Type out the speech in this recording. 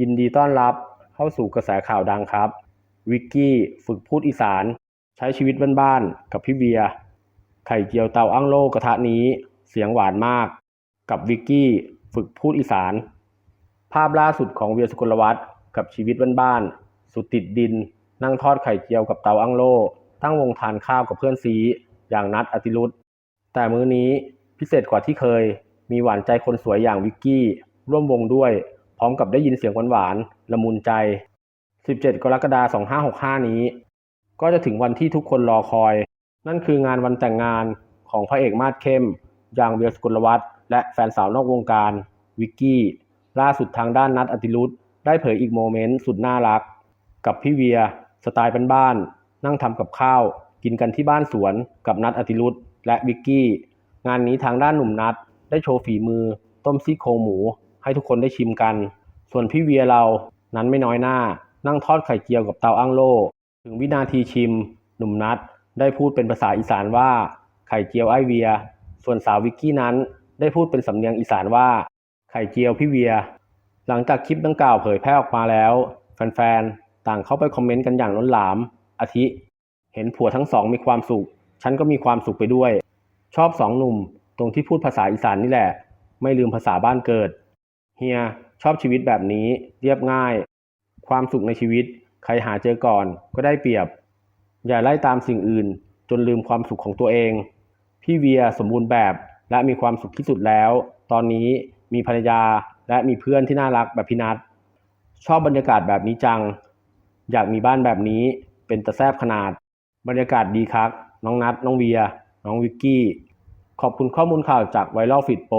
ยินดีต้อนรับเข้าสู่กระแสข่าวดังครับ วิกกี้ฝึกพูดอีสาน ใช้ชีวิตบ้านๆกับพี่เวียไข่เจียวเตาอั้งโลกระทะนี้ เสียงหวานมาก กับวิกกี้ฝึกพูดอีสาน ภาพล่าสุดของเวียสุกลวัฒน์กับชีวิตบ้านๆสุดติดดิน นั่งทอดไข่เจียวกับเตาอั้งโลตั้งวงทานข้าวกับเพื่อนซีอย่างนัดอติรุธแต่มื้อนี้พิเศษกว่าที่เคย มีหวานใจคนสวยอย่างวิกกี้ร่วมวงด้วย ร้อมกับได้ยินเสียงหวานๆละมุนใจ 17 กรกฎาคม2565 นี้ ก็จะถึงวันที่ทุกคนรอคอย นั่นคืองานวันแต่งงานของพระเอกมาดเข้ม ยางเวียสกุลวัฒน์และแฟนสาวนอกวงการ วิกกี้ ล่าสุดทางด้านนัดอติรุธได้เผยอีกโมเมนต์สุดน่ารัก กับพี่เวีย สไตล์บ้านๆนั่งทำกับข้าว กินกันที่บ้านสวนกับนัดอติรุธและวิกกี้ งานนี้ทางด้านหนุ่มนัดได้โชว์ฝีมือ ต้มซี่โครงหมู ให้ทุกคนได้ชิมกัน ส่วนพี่เวียเรานั้นไม่น้อยหน้า นั่งทอดไข่เจียวกับเตาอั้งโลถึงวินาทีชิม หนุ่มนัดได้พูดเป็นภาษาอีสานว่า ไข่เจียวไอเวีย ส่วนสาววิกกี้นั้นได้พูดเป็นสำเนียงอีสานว่า ไข่เจียวพี่เวีย หลังจากคลิปดังกล่าวเผยแพร่ออกมาแล้ว แฟนๆ ต่างเข้าไปคอมเมนต์กันอย่างล้นหลาม อาทิ เห็นผัวทั้งสองมีความสุข ฉันก็มีความสุขไปด้วย ชอบสองหนุ่มตรงที่พูดภาษาอีสานนี่แหละ ไม่ลืมภาษาบ้านเกิด เฮียชอบชีวิตแบบนี้เรียบง่าย ความสุขในชีวิต ใครหาเจอก่อนก็ได้เปรียบ อย่าไล่ตามสิ่งอื่น จนลืมความสุขของตัวเอง พี่เวียสมบูรณ์แบบและมีความสุขที่สุดแล้ว ตอนนี้มีภรรยาและมีเพื่อนที่น่ารักแบบพี่นัทชอบบรรยากาศแบบนี้จัง อยากมีบ้านแบบนี้เป็นตะแซบขนาด บรรยากาศดีครับ น้องนัทน้องเวีย น้องวิกกี้ ขอบคุณข้อมูลข่าวจากไวรัลฟิตโปร